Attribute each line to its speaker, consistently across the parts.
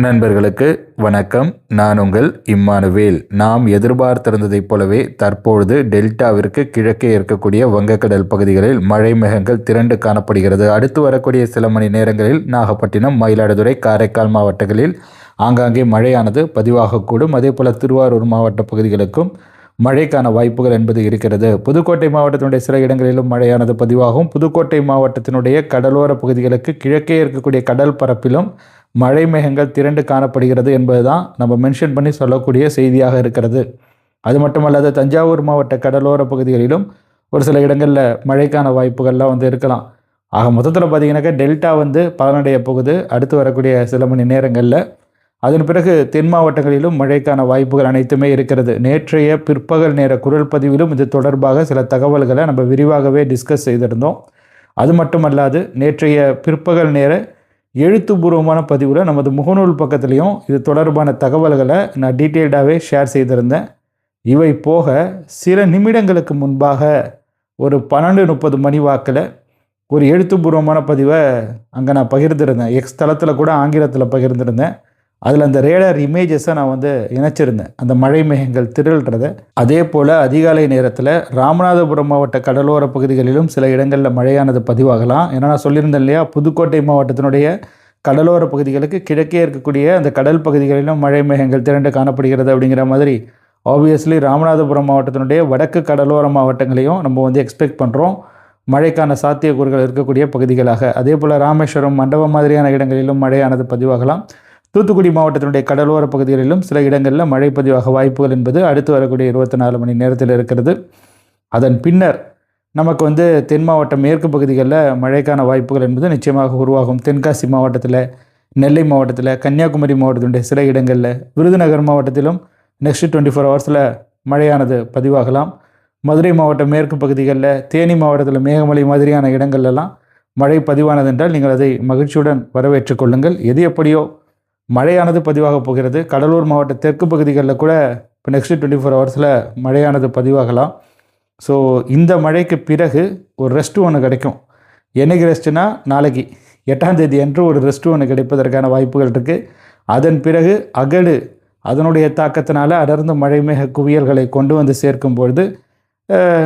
Speaker 1: நண்பர்களுக்கு வணக்கம். நான் உங்கள் இம்மானுவேல். நாம் எதிர்பார்த்திருந்ததைப் போலவே தற்பொழுது டெல்டாவிற்கு கிழக்கே இருக்கக்கூடிய வங்கக்கடல் பகுதிகளில் மழை மேகங்கள் திரண்டு காணப்படுகிறது. அடுத்து வரக்கூடிய சில மணி நேரங்களில் நாகப்பட்டினம் மயிலாடுதுறை காரைக்கால் மாவட்டங்களில் ஆங்காங்கே மழையானது பதிவாகக்கூடும். அதே போல் திருவாரூர் மாவட்ட பகுதிகளுக்கும் மழைக்கான வாய்ப்புகள் என்பது இருக்கிறது. புதுக்கோட்டை மாவட்டத்தினுடைய சில இடங்களிலும் மழையானது பதிவாகும். புதுக்கோட்டை மாவட்டத்தினுடைய கடலோர பகுதிகளுக்கு கிழக்கே இருக்கக்கூடிய கடல் பரப்பிலும் மழை மேகங்கள் திரண்டு காணப்படுகிறது என்பதுதான் நம்ம மென்ஷன் பண்ணி சொல்லக்கூடிய செய்தியாக இருக்கிறது. அது மட்டுமல்லாது தஞ்சாவூர் மாவட்ட கடலோர பகுதிகளிலும் ஒரு சில இடங்களில் மழைக்கான வாய்ப்புகள்லாம் வந்து இருக்கலாம். ஆக மொத்தத்தில் பார்த்தீங்கன்னாக்கா டெல்டா வந்து பலனடைய போகுது. அடுத்து வரக்கூடிய சில மணி நேரங்களில் அதன் பிறகு தென் மாவட்டங்களிலும் மழைக்கான வாய்ப்புகள் அனைத்துமே இருக்கிறது. நேற்றைய பிற்பகல் நேர குரல் பதிவிலும் இது தொடர்பாக சில தகவல்களை நம்ம விரிவாகவே டிஸ்கஸ் செய்திருந்தோம். அது மட்டுமல்லாது நேற்றைய பிற்பகல் நேர எழுத்துப்பூர்வமான பதிவில் நமது முகநூல் பக்கத்துலேயும் இது தொடர்பான தகவல்களை நான் டீட்டெயில்டாகவே ஷேர் செய்திருந்தேன். இவை போக சில நிமிடங்களுக்கு முன்பாக ஒரு பன்னெண்டு முப்பது மணி வாக்கில் ஒரு எழுத்துப்பூர்வமான பதிவை அங்கே நான் பகிர்ந்திருந்தேன். எக்ஸ் தளத்தில் கூட ஆங்கிலத்தில் பகிர்ந்திருந்தேன். அதில் அந்த ரேடார் இமேஜஸை நான் வந்து இணைச்சிருந்தேன். அந்த மழை மேகங்கள் திரள்றதை. அதே போல் அதிகாலை நேரத்தில் ராமநாதபுரம் மாவட்ட கடலோர பகுதிகளிலும் சில இடங்களில் மழையானது பதிவாகலாம். ஏன்னா நான் சொல்லியிருந்தேன் இல்லையா புதுக்கோட்டை மாவட்டத்தினுடைய கடலோர பகுதிகளுக்கு கிழக்கே இருக்கக்கூடிய அந்த கடல் பகுதிகளிலும் மழை மேகங்கள் திரண்டு காணப்படுகிறது அப்படிங்கிற மாதிரி ஆப்வியஸ்லி ராமநாதபுரம் மாவட்டத்தினுடைய வடக்கு கடலோர மாவட்டங்களையும் நம்ம வந்து எக்ஸ்பெக்ட் பண்ணுறோம் மழைக்கான சாத்தியக்கூறுகள் இருக்கக்கூடிய பகுதிகளாக. அதே போல் ராமேஸ்வரம் மண்டபம் மாதிரியான இடங்களிலும் மழையானது பதிவாகலாம். தூத்துக்குடி மாவட்டத்தினுடைய கடலோர பகுதிகளிலும் சில இடங்களில் மழை பதிவாக வாய்ப்புகள் என்பது அடுத்து வரக்கூடிய இருபத்தி நாலு மணி நேரத்தில் இருக்கிறது. அதன் பின்னர் நமக்கு வந்து தென் மாவட்ட மேற்கு பகுதிகளில் மழைக்கான வாய்ப்புகள் என்பது நிச்சயமாக உருவாகும். தென்காசி மாவட்டத்தில் நெல்லை மாவட்டத்தில் கன்னியாகுமரி மாவட்டத்தினுடைய சில இடங்களில் விருதுநகர் மாவட்டத்திலும் நெக்ஸ்ட் டுவெண்ட்டி ஃபோர் ஹவர்ஸில் மழையானது பதிவாகலாம். மதுரை மாவட்டம் மேற்கு பகுதிகளில் தேனி மாவட்டத்தில் மேகமலை மாதிரியான இடங்கள்லாம் மழை பதிவானது என்றால் நீங்கள் அதை மகிழ்ச்சியுடன் வரவேற்றுக் கொள்ளுங்கள். எது எப்படியோ மழையானது பதிவாக போகிறது. கடலூர் மாவட்ட தெற்கு பகுதிகளில் கூட இப்போ நெக்ஸ்ட் டுவெண்ட்டி ஃபோர் ஹவர்ஸில் மழையானது பதிவாகலாம். ஸோ இந்த மழைக்கு பிறகு ஒரு ரெஸ்ட்டு ஒன்று கிடைக்கும். என்றைக்கு ரெஸ்ட்டுனா நாளைக்கு. எட்டாம் தேதி அன்று ஒரு ரெஸ்ட்டு ஒன்று கிடைப்பதற்கான வாய்ப்புகள் இருக்குது அதன் பிறகு அகடு அதனுடைய தாக்கத்தினால அடர்ந்த மழை மேக குவியல்களை கொண்டு வந்து சேர்க்கும் பொழுது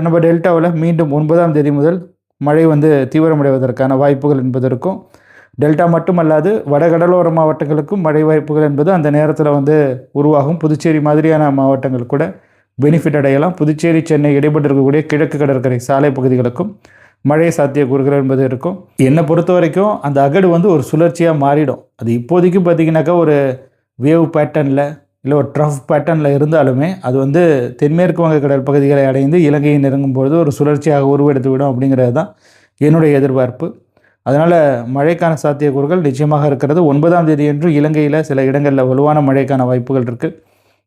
Speaker 1: நம்ம டெல்டாவில் மீண்டும் ஒன்பதாம் தேதி முதல் மழை வந்து தீவிரமடைவதற்கான வாய்ப்புகள் என்பதற்கும் இருக்கும். டெல்டா மட்டுமல்லாது வடகடலோர மாவட்டங்களுக்கும் மழை வாய்ப்புகள் என்பது அந்த நேரத்தில் வந்து உருவாகும். புதுச்சேரி மாதிரியான மாவட்டங்கள் கூட பெனிஃபிட் அடையலாம். புதுச்சேரி சென்னை இடைப்பட்டு இருக்கக்கூடிய கிழக்கு கடற்கரை சாலை பகுதிகளுக்கும் மழை சாத்தியக்கூறுகள் என்பது இருக்கும். என்னை பொறுத்த வரைக்கும் அந்த அகடு வந்து ஒரு சுழற்சியாக மாறிடும். அது இப்போதைக்கு பார்த்தீங்கன்னாக்கா ஒரு வேவ் பேட்டர்னில் இல்லை ஒரு ட்ரஃப் பேட்டர்னில் இருந்தாலுமே அது வந்து தென்மேற்கு வங்க கடல் பகுதிகளை அடைந்து இலங்கையை நெருங்கும் பொழுது ஒரு சுழற்சியாக உருவெடுத்து விடும் அப்படிங்கிறது தான் என்னுடைய எதிர்பார்ப்பு. அதனால் மழைக்கான சாத்தியக்கூறுகள் நிச்சயமாக இருக்கிறது. ஒன்பதாம் தேதியன்று இலங்கையில் சில இடங்களில் வலுவான மழைக்கான வாய்ப்புகள் இருக்குது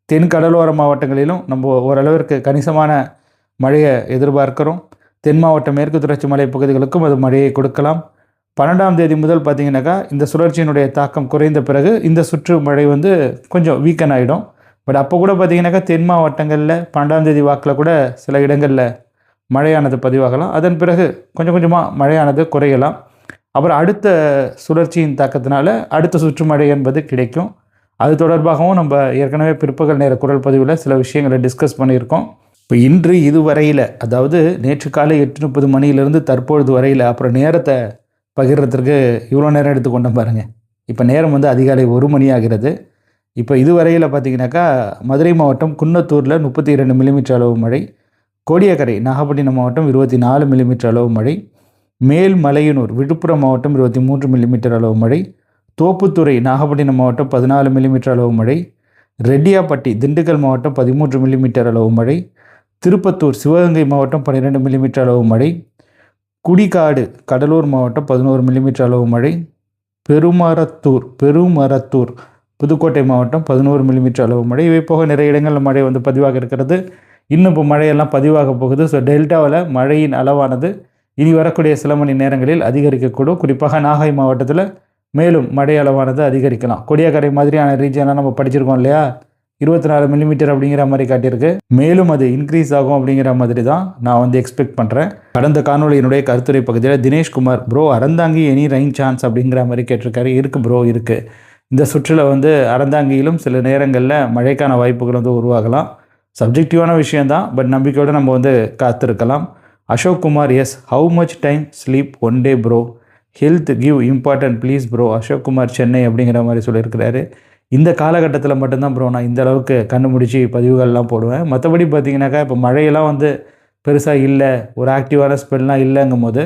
Speaker 1: தென் கடலோர மாவட்டங்களிலும் நம்ம ஓரளவிற்கு கணிசமான மழையை எதிர்பார்க்கிறோம். தென் மாவட்ட மேற்கு தொடர்ச்சி மலை பகுதிகளுக்கும் அது மழையை கொடுக்கலாம். பன்னெண்டாம் தேதி முதல் பார்த்திங்கனாக்கா இந்த சுழற்சியினுடைய தாக்கம் குறைந்த பிறகு இந்த சுற்று மழை வந்து கொஞ்சம் வீக்கன் ஆகிடும் பட் அப்போ கூட பார்த்தீங்கன்னாக்கா தென் மாவட்டங்களில் பன்னெண்டாம் தேதி வாக்கில் கூட சில இடங்களில் மழையானது பதிவாகலாம். அதன் பிறகு கொஞ்சம் கொஞ்சமாக மழையானது குறையலாம். அப்புறம் அடுத்த சுழற்சியின் தாக்கத்தினால அடுத்த சுற்றுமழை என்பது கிடைக்கும். அது தொடர்பாகவும் நம்ம ஏற்கனவே பிற்பகல் நேர குரல் பதிவில் சில விஷயங்களை டிஸ்கஸ் பண்ணியிருக்கோம். இப்போ இன்று இதுவரையில் அதாவது நேற்று காலை எட்டு முப்பது மணியிலிருந்து தற்பொழுது வரையில் அப்புறம் நேரத்தை பகிர்றதுக்கு இவ்வளோ நேரம் எடுத்துக்கொண்டோம் பாருங்கள் இப்போ நேரம் வந்து அதிகாலை ஒரு மணி ஆகிறது. இப்போ இதுவரையில் பார்த்தீங்கன்னாக்கா மதுரை மாவட்டம் குன்னத்தூரில் முப்பத்தி இரண்டு மில்லிமீட்டர் அளவு மழை கோடியக்கரை நாகப்பட்டினம் மாவட்டம் இருபத்தி நாலு மில்லிமீட்டர் அளவு மழை மேல்மலையனூர் விழுப்புரம் மாவட்டம் இருபத்தி மூன்று மில்லிமீட்டர் அளவு மழை தோப்புத்துறை நாகப்பட்டினம் மாவட்டம் பதினாலு மில்லிமீட்டர் அளவு மழை ரெட்டியாப்பட்டி திண்டுக்கல் மாவட்டம் பதிமூன்று மில்லிமீட்டர் அளவு மழை திருப்பத்தூர் சிவகங்கை மாவட்டம் பன்னிரெண்டு மில்லிமீட்டர் அளவு மழை குடிகாடு கடலூர் மாவட்டம் பதினோரு மில்லிமீட்டர் அளவு மழை பெருமரத்தூர் பெருமரத்தூர் புதுக்கோட்டை மாவட்டம் பதினோரு மில்லிமீட்டர் அளவு மழை. இவை போக நிறைய இடங்களில் மழை வந்து பதிவாக இருக்கிறது. இன்னும் இப்போ மழையெல்லாம் பதிவாக போகுது. ஸோ டெல்டாவில் மழையின் அளவானது இனி வரக்கூடிய சில மணி நேரங்களில் அதிகரிக்கக்கூடும். குறிப்பாக நாகை மாவட்டத்தில் மேலும் மழை அளவானது அதிகரிக்கலாம். கொடியாக்கரை மாதிரியான ரீஜன்லாம் நம்ம படிச்சிருக்கோம் இல்லையா? இருபத்தி நாலு மில்லிமீட்டர் அப்படிங்கிற மாதிரி காட்டியிருக்கு. மேலும் அது இன்க்ரீஸ் ஆகும் அப்படிங்கிற மாதிரி தான் நான் வந்து எக்ஸ்பெக்ட் பண்ணுறேன் கடந்த காணொலியினுடைய கருத்துரை பகுதியில் Dineshkumar bro Aranthangi any rain chance அப்படிங்கிற மாதிரி கேட்டிருக்காரு. இருக்குது ப்ரோ இருக்குது
Speaker 2: இந்த சுற்றில் வந்து அறந்தாங்கியிலும் சில நேரங்களில் மழைக்கான வாய்ப்புகள் வந்து உருவாகலாம். சப்ஜெக்டிவான விஷயந்தான் பட் நம்பிக்கையோடு நம்ம வந்து காத்திருக்கலாம். Ashok Kumar S how much time sleep one day bro health give important please bro Ashok Kumar Chennai அப்படிங்கிற மாதிரி சொல்லியிருக்கிறாரு. இந்த காலகட்டத்தில் மட்டும்தான் ப்ரோ நான் இந்த அளவுக்கு கண்ணு முடிச்சு பதிவுகள்லாம் போடுவேன். மற்றபடி பார்த்தீங்கன்னாக்கா இப்போ மழையெல்லாம் வந்து பெருசாக இல்லை. ஒரு ஆக்டிவான ஸ்பெல்லாம் இல்லைங்கும் போது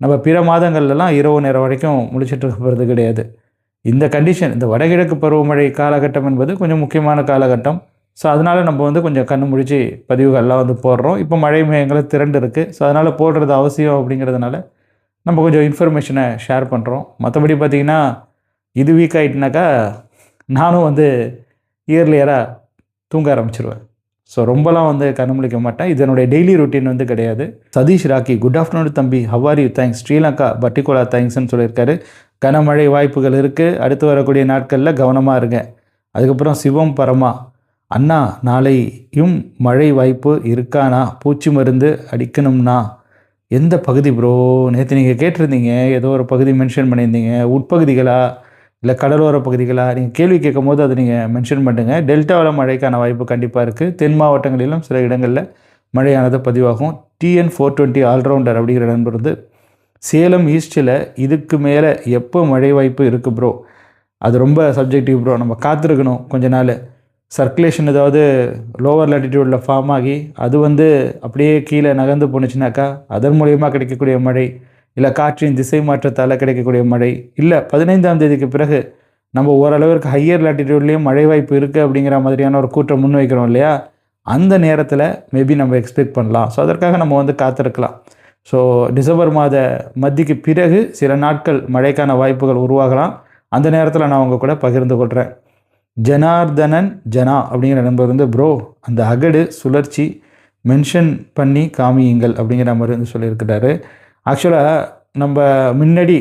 Speaker 2: நம்ம பிற மாதங்கள்லாம் இரவு நேரம் வரைக்கும் முழிச்சிட்டு இருக்க போகிறது கிடையாது. இந்த கண்டிஷன் இந்த வடகிழக்கு பருவமழை காலகட்டம் என்பது கொஞ்சம் முக்கியமான காலகட்டம். ஸோ அதனால் நம்ம வந்து கொஞ்சம் கண்ணு முடிச்சு பதிவுகள்லாம் வந்து போடுறோம். இப்போ மழை மேகங்களை திரண்டு இருக்குது ஸோ அதனால் போடுறது அவசியம் அப்படிங்கிறதுனால நம்ம கொஞ்சம் இன்ஃபர்மேஷனை ஷேர் பண்ணுறோம் மற்றபடி பார்த்திங்கன்னா இது வீக் ஆகிட்டுனாக்கா நானும் வந்து இயர்லியராக தூங்க ஆரம்பிச்சிருவேன். ஸோ ரொம்பலாம் வந்து கண்முழிக்க முழிக்க மாட்டேன். இதனுடைய டெய்லி ரொட்டீன் வந்து கிடையாது. சதீஷ் ராக்கி குட் ஆஃப்டர்நூன் தம்பி. How are you thanks Sri Lanka particular தேங்க்ஸ்னு சொல்லியிருக்காரு. கனமழை வாய்ப்புகள் இருக்குது அடுத்து வரக்கூடிய நாட்களில் கவனமாக இருங்க. அதுக்கப்புறம் சிவம் பரமா அண்ணா நாளையும் மழை வாய்ப்பு இருக்கானா பூச்சி மருந்து அடிக்கணும்னா எந்த பகுதி ப்ரோ நேற்று நீங்கள் கேட்டிருந்தீங்க ஏதோ ஒரு பகுதி மென்ஷன் பண்ணியிருந்தீங்க. உட்பகுதிகளா? இல்லை கடலோர பகுதிகளா? நீங்கள் கேள்வி கேட்கும் போது அதை நீங்கள் மென்ஷன் பண்ணுங்கள் டெல்டாவில் மழைக்கான வாய்ப்பு கண்டிப்பாக இருக்குது தென் மாவட்டங்களிலும் சில இடங்களில் மழையானது பதிவாகும். டிஎன் ஃபோர் டுவெண்ட்டி ஆல்ரவுண்டர் அப்படிங்கிற நண்பர் வந்து சேலம் ஈஸ்டில் இதுக்கு மேலே எப்போ மழை வாய்ப்பு இருக்குது ப்ரோ அது ரொம்ப சப்ஜெக்டிவ் ப்ரோ நம்ம காத்திருக்கணும் கொஞ்ச நாள். சர்க்குலேஷன் ஏதாவது லோவர் லேட்டிடியூடில் ஃபார்ம் ஆகி அது வந்து அப்படியே கீழே நகர்ந்து போணுச்சுனாக்கா அதன் மூலியமாக கிடைக்கக்கூடிய மழை இல்லை காற்றின் திசை மாற்றத்தால் கிடைக்கக்கூடிய மழை இல்லை பதினைந்தாம் தேதிக்கு பிறகு நம்ம ஓரளவிற்கு ஹையர் லேட்டிடியூட்லேயும் மழை வாய்ப்பு இருக்குது அப்படிங்கிற மாதிரியான ஒரு கூற்றம் முன்வைக்கிறோம் இல்லையா? அந்த நேரத்தில் மேபி நம்ம எக்ஸ்பெக்ட் பண்ணலாம். ஸோ அதற்காக நம்ம வந்து காத்திருக்கலாம். ஸோ டிசம்பர் மாத மத்திக்கு பிறகு சில நாட்கள் மழைக்கான வாய்ப்புகள் உருவாகலாம். அந்த நேரத்தில் நான் உங்கள் கூட பகிர்ந்து கொள்கிறேன் ஜனார்தனன் ஜனா அப்படிங்கிற நம்பர் வந்து ப்ரோ அந்த அகடு சுழற்சி மென்ஷன் பண்ணி காமியுங்கள் அப்படிங்கிற மாதிரி வந்து சொல்லியிருக்கிறாரு. ஆக்சுவலாக நம்ம முன்னாடி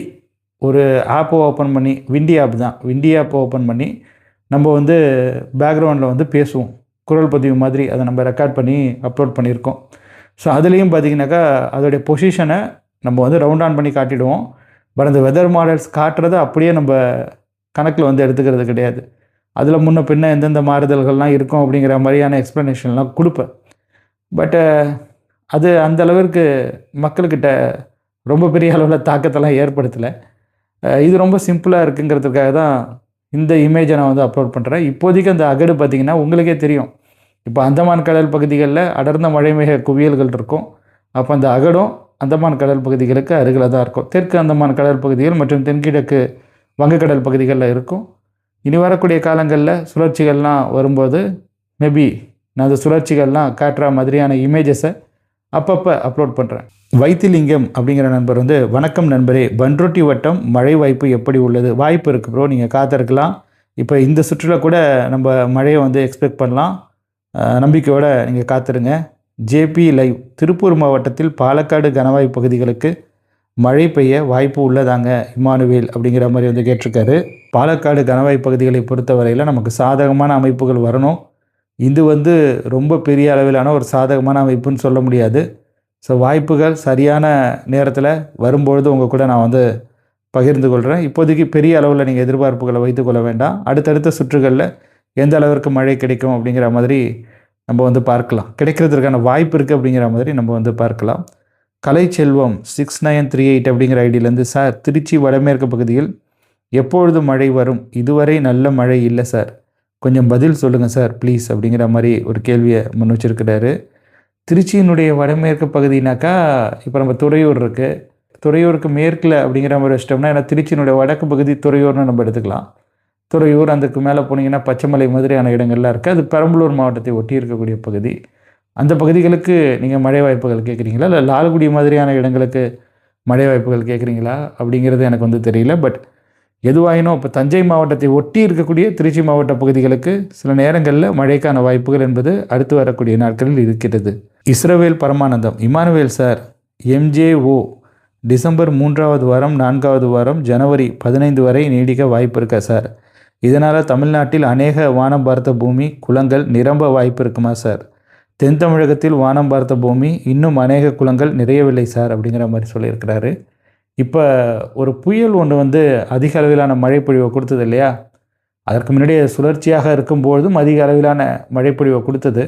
Speaker 2: ஒரு ஆப்பை ஓப்பன் பண்ணி விண்டி ஆப் தான். விண்டி ஆப்பை ஓப்பன் பண்ணி நம்ம வந்து பேக்ரவுண்டில் வந்து பேசுவோம். குரல் பதிவு மாதிரி அதை நம்ம ரெக்கார்ட் பண்ணி அப்லோட் பண்ணியிருக்கோம். ஸோ அதுலேயும் பார்த்தீங்கன்னாக்கா அதோடைய பொசிஷனை நம்ம வந்து ரவுண்ட் ஆன் பண்ணி காட்டிடுவோம். பட் அந்த வெதர் மாடல்ஸ் காட்டுறதை அப்படியே நம்ம கணக்கில் வந்து எடுத்துக்கிறது கிடையாது. அதில் முன்ன பின்ன எந்தெந்த மாறுதல்கள்லாம் இருக்கும் அப்படிங்கிற மாதிரியான எக்ஸ்ப்ளனேஷன்லாம் கொடுப்பேன். பட்டு அது அந்த அளவிற்கு மக்கள்கிட்ட ரொம்ப பெரிய அளவில் தாக்கத்தெல்லாம் ஏற்படுத்தலை. இது ரொம்ப சிம்பிளாக இருக்குங்கிறதுக்காக தான் இந்த இமேஜை நான் வந்து அப்லோட் பண்ணுறேன் இப்போதைக்கு அந்த அகடு பார்த்திங்கன்னா உங்களுக்கே தெரியும். இப்போ அந்தமான் கடல் பகுதிகளில் அடர்ந்த மழைமேக குவியல்கள் இருக்கும். அப்போ அந்த அகடும் அந்தமான் கடல் பகுதிகளுக்கு அருகில் தான் இருக்கும். தெற்கு அந்தமான் கடல் பகுதிகள் மற்றும் தென்கிழக்கு வங்கக்கடல் பகுதிகளில் இருக்கும். இனி வரக்கூடிய காலங்களில் சுழற்சிகள்லாம் வரும்போது மேபி நான் அந்த சுழற்சிகள்லாம் காட்டுற மாதிரியான இமேஜஸை அப்பப்போ அப்லோட் பண்ணுறேன் வைத்திலிங்கம் அப்படிங்கிற நண்பர் வந்து வணக்கம் நண்பரே பன்ரொட்டி வட்டம் மழை வாய்ப்பு எப்படி உள்ளது? வாய்ப்பு இருக்குது ப்ரோ நீங்கள் காத்திருக்கலாம். இப்போ இந்த சுற்றுலா கூட நம்ம மழையை வந்து எக்ஸ்பெக்ட் பண்ணலாம். நம்பிக்கையோடு நீங்கள் காத்திருங்க. ஜேபி லைவ் திருப்பூர் மாவட்டத்தில் பாலக்காடு கனவாய் பகுதிகளுக்கு மழை பெய்ய வாய்ப்பு உள்ளதாங்க இமானுவேல் அப்படிங்கிற மாதிரி வந்து கேட்டிருக்காரு. பாலக்காடு கணவாய் பகுதிகளை பொறுத்தவரையில் நமக்கு சாதகமான அமைப்புகள் வரணும். இது வந்து ரொம்ப பெரிய அளவிலான ஒரு சாதகமான அமைப்புன்னு சொல்ல முடியாது. ஸோ வாய்ப்புகள் சரியான நேரத்தில் வரும்பொழுது உங்கள் கூட நான் வந்து பகிர்ந்து கொள்கிறேன் இப்போதைக்கு பெரிய அளவில் நீங்கள் எதிர்பார்ப்புகளை வைத்துக்கொள்ள வேண்டாம். அடுத்தடுத்த சுற்றுகளில் எந்த அளவிற்கு மழை கிடைக்கும் அப்படிங்கிற மாதிரி நம்ம வந்து பார்க்கலாம். கிடைக்கிறதுக்கான வாய்ப்பு இருக்குது அப்படிங்கிற மாதிரி நம்ம வந்து பார்க்கலாம். Kalaiselvam six nine three eight அப்படிங்கிற ஐடியிலேருந்து சார் திருச்சி வடமேற்கு பகுதியில் எப்பொழுது மழை வரும்? இதுவரை நல்ல மழை இல்லை சார் கொஞ்சம் பதில் சொல்லுங்கள் சார் ப்ளீஸ் அப்படிங்கிற மாதிரி ஒரு கேள்வியை முன் வச்சுருக்கிறாரு. திருச்சியினுடைய வடமேற்கு பகுதினாக்கா இப்போ நம்ம துறையூர் இருக்குது துறையூருக்கு மேற்கில் அப்படிங்கிற மாதிரி வச்சிட்டோம்னா ஏன்னா திருச்சியினுடைய வடக்கு பகுதி துறையூர்னு நம்ம எடுத்துக்கலாம். துறையூர் அதுக்கு மேலே போனீங்கன்னா பச்சைமலை மாதிரியான இடங்கள்லாம் இருக்குது அது பெரம்பலூர் மாவட்டத்தை ஒட்டி இருக்கக்கூடிய பகுதி. அந்த பகுதிகளுக்கு நீங்கள் மழை வாய்ப்புகள் கேட்குறீங்களா இல்லை லால்குடி மாதிரியான இடங்களுக்கு மழை வாய்ப்புகள் கேட்குறீங்களா அப்படிங்கிறது எனக்கு வந்து தெரியல. பட் எதுவாயினும் இப்போ தஞ்சை மாவட்டத்தை ஒட்டி இருக்கக்கூடிய திருச்சி மாவட்ட பகுதிகளுக்கு சில நேரங்களில் மழைக்கான வாய்ப்புகள் என்பது அடுத்து வரக்கூடிய நாட்களில் இருக்கிறது இஸ்ரவேல் பரமானந்தம். இமானுவேல் சார் எம்ஜேஓ டிசம்பர் மூன்றாவது வாரம் நான்காவது வாரம் ஜனவரி பதினைந்து வரை நீடிக்க வாய்ப்பு இருக்கா சார்? இதனால் தமிழ்நாட்டில் அநேக வானம் பார்த்த பூமி குளங்கள் நிரம்ப வாய்ப்பு இருக்குமா சார்? தென் தமிழகத்தில் வானம் பார்த்த பூமி இன்னும் அநேக குளங்கள் நிறையவில்லை சார் அப்படிங்கிற மாதிரி சொல்லியிருக்கிறாரு. இப்போ ஒரு புயல் ஒன்று வந்து அதிக அளவிலான மழைப்பொழிவை கொடுத்தது இல்லையா? அதற்கு முன்னாடி சுழற்சியாக இருக்கும்பொழுதும் அதிக அளவிலான மழைப்பொழிவை கொடுத்தது.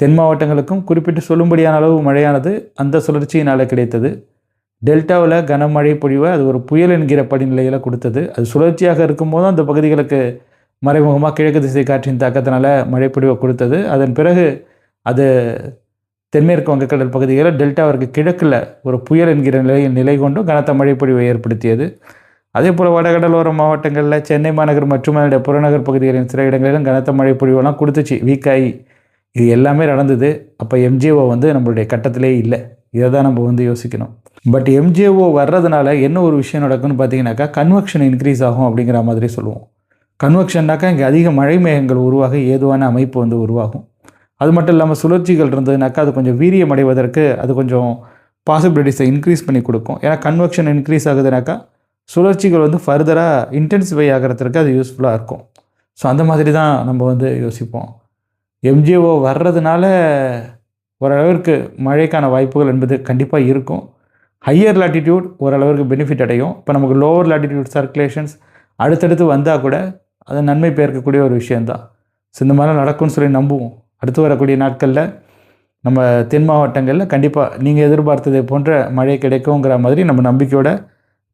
Speaker 2: தென் மாவட்டங்களுக்கும் குறிப்பிட்டு சொல்லும்படியான அளவு மழையானது அந்த சுழற்சியினால் கிடைத்தது. டெல்டாவில் கனமழை பொழிவை அது ஒரு புயல் என்கிற படிநிலையில் கொடுத்தது. அது சுழற்சியாக இருக்கும்போதும் அந்த பகுதிகளுக்கு மறைமுகமாக கிழக்கு திசை காற்றின் தாக்கத்தினால மழைப்பொழிவை கொடுத்தது. அதன் பிறகு அது தென்மேற்கு வங்கக்கடல் பகுதிகளில் டெல்டாவிற்கு கிழக்கில் ஒரு புயல் என்கிற நிலையில் நிலை கொண்டும் கனத்த மழைப்பொழிவை ஏற்படுத்தியது. அதே போல் வடகடலோர மாவட்டங்களில் சென்னை மாநகர் மற்றும் அதனுடைய புறநகர் பகுதிகளின் சில இடங்களிலும் கனத்த மழைப்பொழிவெல்லாம் கொடுத்துச்சு. வீக்காகி இது எல்லாமே நடந்தது. அப்போ எம்ஜிஓ வந்து நம்மளுடைய கட்டத்திலே இல்லை. இதை தான் நம்ம வந்து யோசிக்கணும். பட் எம்ஜிஓ வர்றதுனால என்ன ஒரு விஷயம் நடக்கும்னு பார்த்தீங்கன்னாக்கா கன்வெக்ஷன் இன்க்ரீஸ் ஆகும் அப்படிங்கிற மாதிரி சொல்லுவோம். கன்வெக்ஷன்னாக்கா இங்கே அதிக மழை மேகங்கள் உருவாக ஏதுவான அமைப்பு வந்து உருவாகும். அது மட்டும் இல்லாமல் சுழற்சிகள் இருந்ததுனாக்கா அது கொஞ்சம் வீரியம் அடைவதற்கு அது கொஞ்சம் பாசிபிலிட்டிஸை இன்க்ரீஸ் பண்ணி கொடுக்கும். ஏன்னா கன்வெக்ஷன் இன்க்ரீஸ் ஆகுதுனாக்கா சுழற்சிகள் வந்து ஃபர்தராக இன்டென்சிஃபை ஆகிறதுக்கு அது யூஸ்ஃபுல்லாக இருக்கும். ஸோ அந்த மாதிரி தான் நம்ம வந்து யோசிப்போம். எம்ஜிஓ வர்றதுனால ஓரளவிற்கு மழைக்கான வாய்ப்புகள் என்பது கண்டிப்பாக இருக்கும். ஹையர் லாட்டிடியூட் ஓரளவிற்கு பெனிஃபிட் அடையும். இப்போ நமக்கு லோவர் லாட்டிடியூட் சர்க்குலேஷன்ஸ் அடுத்தடுத்து வந்தால் கூட அது நன்மை பெயர்க்கக்கூடிய ஒரு விஷயந்தான் ஸோ இந்த மாதிரிலாம் நடக்கும்னு சொல்லி நம்புவோம். அடுத்து வரக்கூடிய நாட்களில் நம்ம தென் மாவட்டங்களில் கண்டிப்பாக நீங்கள் எதிர்பார்த்ததை போன்ற மழை கிடைக்குங்கிற மாதிரி நம்ம நம்பிக்கையோட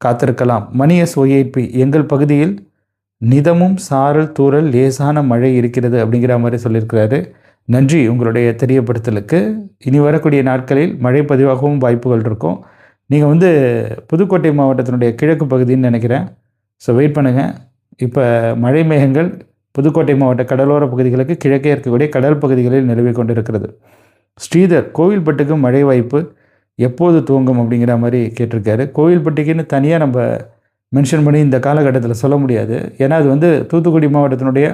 Speaker 2: காத்திருக்கலாம். மணி எஸ் ஒய்ஐபி எங்கள் பகுதியில் நிதமும் சாரல் தூறல் லேசான மழை இருக்கிறது அப்படிங்கிற மாதிரி சொல்லியிருக்கிறாரு. நன்றி உங்களுடைய தெரியப்படுத்தலுக்கு. இனி வரக்கூடிய நாட்களில் மழை பதிவாகவும் வாய்ப்புகள் இருக்கும். நீங்கள் வந்து புதுக்கோட்டை மாவட்டத்தினுடைய கிழக்கு பகுதின்னு நினைக்கிறேன். ஸோ வெயிட் பண்ணுங்கள் இப்போ மழை மேகங்கள் புதுக்கோட்டை மாவட்ட கடலோர பகுதிகளுக்கு கிழக்கே இருக்கக்கூடிய கடல் பகுதிகளில் நிலவி கொண்டிருக்கிறது. ஸ்ரீதர் கோவில்பட்டுக்கு மழை வாய்ப்பு எப்போது துவங்கும் அப்படிங்கிற மாதிரி கேட்டிருக்காரு. கோவில்பட்டிக்குன்னு தனியாக நம்ம மென்ஷன் பண்ணி இந்த காலகட்டத்தில் சொல்ல முடியாது. ஏன்னா அது வந்து தூத்துக்குடி மாவட்டத்தினுடைய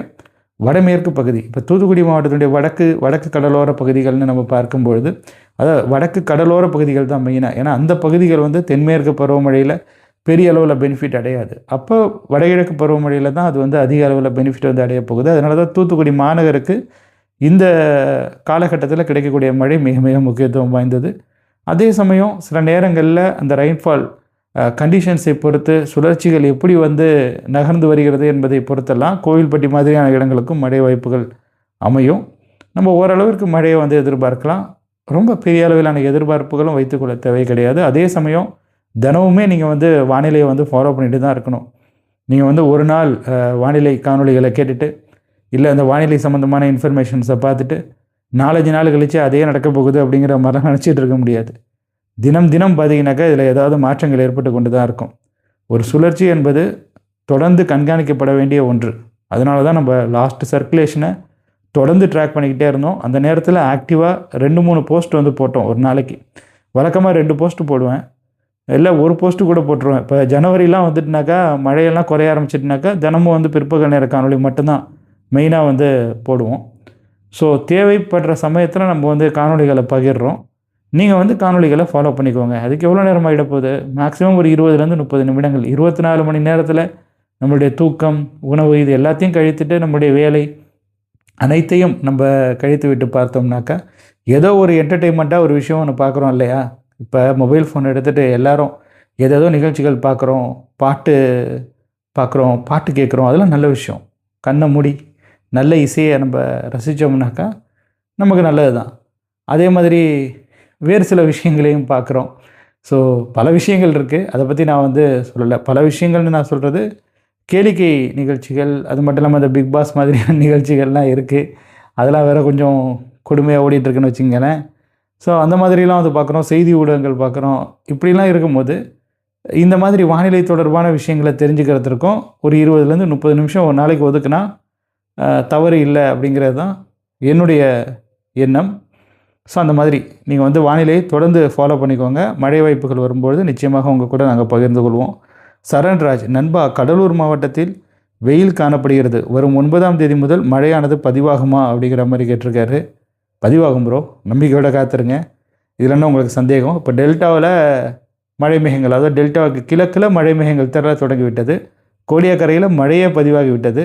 Speaker 2: வடமேற்கு பகுதி. இப்போ தூத்துக்குடி மாவட்டத்தினுடைய வடக்கு வடக்கு கடலோர பகுதிகள்னு நம்ம பார்க்கும்பொழுது அதாவது வடக்கு கடலோர பகுதிகள் தான் மெயினாக ஏன்னா அந்த பகுதிகள் வந்து தென்மேற்கு பருவமழையில் பெரிய அளவில் பெனிஃபிட் அடையாது. அப்போ வடகிழக்கு பருவமழையில் தான் அது வந்து அதிக அளவில் பெனிஃபிட் வந்து அடைய போகுது. அதனால தான் தூத்துக்குடி மாநகருக்கு இந்த காலகட்டத்தில் கிடைக்கக்கூடிய மழை மிக மிக முக்கியத்துவம் வாய்ந்தது. அதே சமயம் சில நேரங்களில் அந்த ரெயின்ஃபால் கண்டிஷன்ஸை பொறுத்து சுழற்சிகள் எப்படி வந்து நகர்ந்து வருகிறது என்பதை பொறுத்தெல்லாம் கோவில்பட்டி மாதிரியான இடங்களுக்கும் மழை வாய்ப்புகள் அமையும். நம்ம ஓரளவிற்கு மழையை வந்து எதிர்பார்க்கலாம். ரொம்ப பெரிய அளவிலான எதிர்பார்ப்புகளும் வைத்துக்கொள்ள தேவை கிடையாது. அதே சமயம் தினமுமே நீங்கள் வந்து வானிலையை வந்து ஃபாலோ பண்ணிட்டு தான் இருக்கணும். நீங்கள் வந்து ஒரு நாள் வானிலை காணொளிகளை கேட்டுட்டு இல்லை அந்த வானிலை சம்மந்தமான இன்ஃபர்மேஷன்ஸை பார்த்துட்டு நாலஞ்சு நாள் கழித்து அதே நடக்க போகுது அப்படிங்கிற மாதிரிலாம் நினச்சிட்டு இருக்க முடியாது. தினம் தினம் பார்த்தீங்கன்னாக்கா இதில் ஏதாவது மாற்றங்கள் ஏற்பட்டு கொண்டு தான் இருக்கும். ஒரு சுழற்சி என்பது தொடர்ந்து கண்காணிக்கப்பட வேண்டிய ஒன்று. அதனால தான் நம்ம லாஸ்ட் சர்க்குலேஷனை தொடர்ந்து ட்ராக் பண்ணிக்கிட்டே இருந்தோம். அந்த நேரத்தில் ஆக்டிவாக ரெண்டு மூணு போஸ்ட் வந்து போட்டோம் ஒரு நாளைக்கு. வழக்கமாக ரெண்டு போஸ்ட் போடுவேன். இல்லை ஒரு போஸ்ட்டு கூட போட்டுருவேன். இப்போ ஜனவரிலாம் வந்துட்டுனாக்கா மழையெல்லாம் குறைய ஆரம்பிச்சிட்டுனாக்கா தினமும் வந்து பிற்பகல் நேர காணொளி மட்டும்தான் மெயினாக வந்து போடுவோம். ஸோ தேவைப்படுற சமயத்தில் நம்ம வந்து காணொளிகளை பகிர்றோம். நீங்கள் வந்து காணொளிகளை ஃபாலோ பண்ணிக்கோங்க. அதுக்கு எவ்வளோ நேரம் ஆகிட போகுது மேக்ஸிமம் ஒரு இருபதுலேருந்து முப்பது நிமிடங்கள். இருபத்தி நாலு மணி நேரத்தில் நம்மளுடைய தூக்கம் உணவு இது எல்லாத்தையும் கழித்துட்டு நம்மளுடைய வேலை அனைத்தையும் நம்ம கழித்து விட்டு பார்த்தோம்னாக்கா ஏதோ ஒரு என்டர்டெயின்மெண்ட்டாக ஒரு விஷயம் ஒன்று பார்க்குறோம் இல்லையா? இப்போ மொபைல் ஃபோன் எடுத்துகிட்டு எல்லாரும் ஏதேதோ நிகழ்ச்சிகள் பார்க்குறோம் பாட்டு பார்க்குறோம் பாட்டு கேட்குறோம் அதெல்லாம் நல்ல விஷயம். கண்ணை மூடி நல்ல இசையை நம்ம ரசித்தோம்னாக்கா நமக்கு நல்லது தான் அதே மாதிரி வேறு சில விஷயங்களையும் பார்க்குறோம் ஸோ பல விஷயங்கள் இருக்குது அதை பற்றி நான் வந்து சொல்லலை. பல விஷயங்கள்னு நான் சொல்கிறது கேளிக்கை நிகழ்ச்சிகள் அது மட்டும் இல்லாமல் இந்த பிக் பாஸ் மாதிரியான நிகழ்ச்சிகள்லாம் இருக்குது அதெல்லாம் வேறு கொஞ்சம் கொடுமையாக ஓடிட்டுருக்குன்னு வச்சுங்களேன் ஸோ அந்த மாதிரிலாம் வந்து பார்க்குறோம் செய்தி ஊடகங்கள் பார்க்குறோம். இப்படிலாம் இருக்கும்போது இந்த மாதிரி வானிலை தொடர்பான விஷயங்களை தெரிஞ்சுக்கிறதுக்கும் ஒரு இருபதுலேருந்து முப்பது நிமிஷம் ஒரு நாளைக்கு ஒதுக்குனா தவறு இல்லை அப்படிங்கிறது தான் என்னுடைய எண்ணம். ஸோ அந்த மாதிரி நீங்கள் வந்து வானிலையை தொடர்ந்து ஃபாலோ பண்ணிக்கோங்க. மழை வாய்ப்புகள் வரும்பொழுது நிச்சயமாக உங்கள் கூட நாங்கள் பகிர்ந்து கொள்வோம். சரண்ராஜ் நண்பா கடலூர் மாவட்டத்தில் வெயில் காணப்படுகிறது. வரும் ஒன்பதாம் தேதி முதல் மழையானது பதிவாகுமா அப்படிங்கிற மாதிரி கேட்டிருக்காரு. பதிவாகும் ப்ரோ நம்பிக்கையோட காத்துருங்க. இதில் என்ன உங்களுக்கு சந்தேகம்? இப்போ டெல்டாவில் மழை மேகங்கள் அதாவது டெல்டாவுக்கு கிழக்கில் மழை மேகங்கள் தர தொடங்கிவிட்டது. கோடியாக்கரையில் மழையே பதிவாகி விட்டது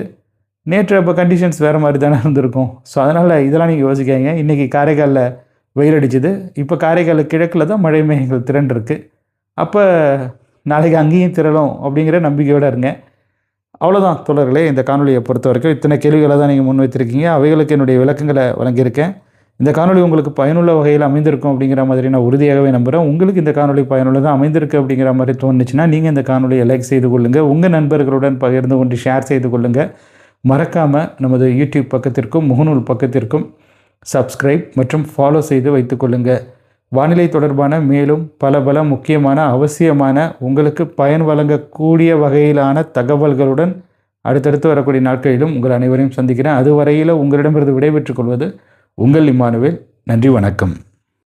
Speaker 2: நேற்று அப்போ கண்டிஷன்ஸ் வேறு மாதிரி தானே இருந்திருக்கும். ஸோ அதனால் இதெல்லாம் நீங்கள் யோசிக்காங்க இன்றைக்கி காரைக்காலில் வெயில் அடிச்சுது. இப்போ காரைக்கால் கிழக்கில் தான் மழை மேகங்கள் திரண்டிருக்கு. அப்போ நாளைக்கு அங்கேயும் திரளும் அப்படிங்கிற நம்பிக்கையோடு இருங்க. அவ்வளோதான் தொடர்களே இந்த காணொலியை பொறுத்த வரைக்கும் இத்தனை கேள்விகளை தான் நீங்கள் முன்வைத்திருக்கீங்க. அவைகளுக்கு என்னுடைய விளக்கங்களை வழங்கியிருக்கேன். இந்த காணொலி உங்களுக்கு பயனுள்ள வகையில் அமைந்திருக்கும் அப்படிங்கிற மாதிரி நான் உறுதியாகவே நம்புகிறேன் உங்களுக்கு இந்த காணொலி பயனுள்ளதாக அமைந்திருக்கு அப்படிங்கிற மாதிரி தோணுச்சுன்னா நீங்கள் இந்த காணொலியை லைக் செய்து கொள்ளுங்கள் உங்கள் நண்பர்களுடன் பகிர்ந்து கொண்டு ஷேர் செய்து கொள்ளுங்கள் மறக்காமல் நமது யூடியூப் பக்கத்திற்கும் முகநூல் பக்கத்திற்கும் சப்ஸ்கிரைப் மற்றும் ஃபாலோ செய்து வைத்துக்கொள்ளுங்கள் வானிலை தொடர்பான மேலும் பல பல முக்கியமான அவசியமான உங்களுக்கு பயன் வழங்கக்கூடிய வகையிலான தகவல்களுடன் அடுத்தடுத்து வரக்கூடிய நாட்களிலும் உங்கள் அனைவரையும் சந்திக்கிறேன். அதுவரையில் உங்களிடமிருந்து விடைபெற்றுக் கொள்வது உங்கள் இம்மானுவேல் நன்றி வணக்கம்.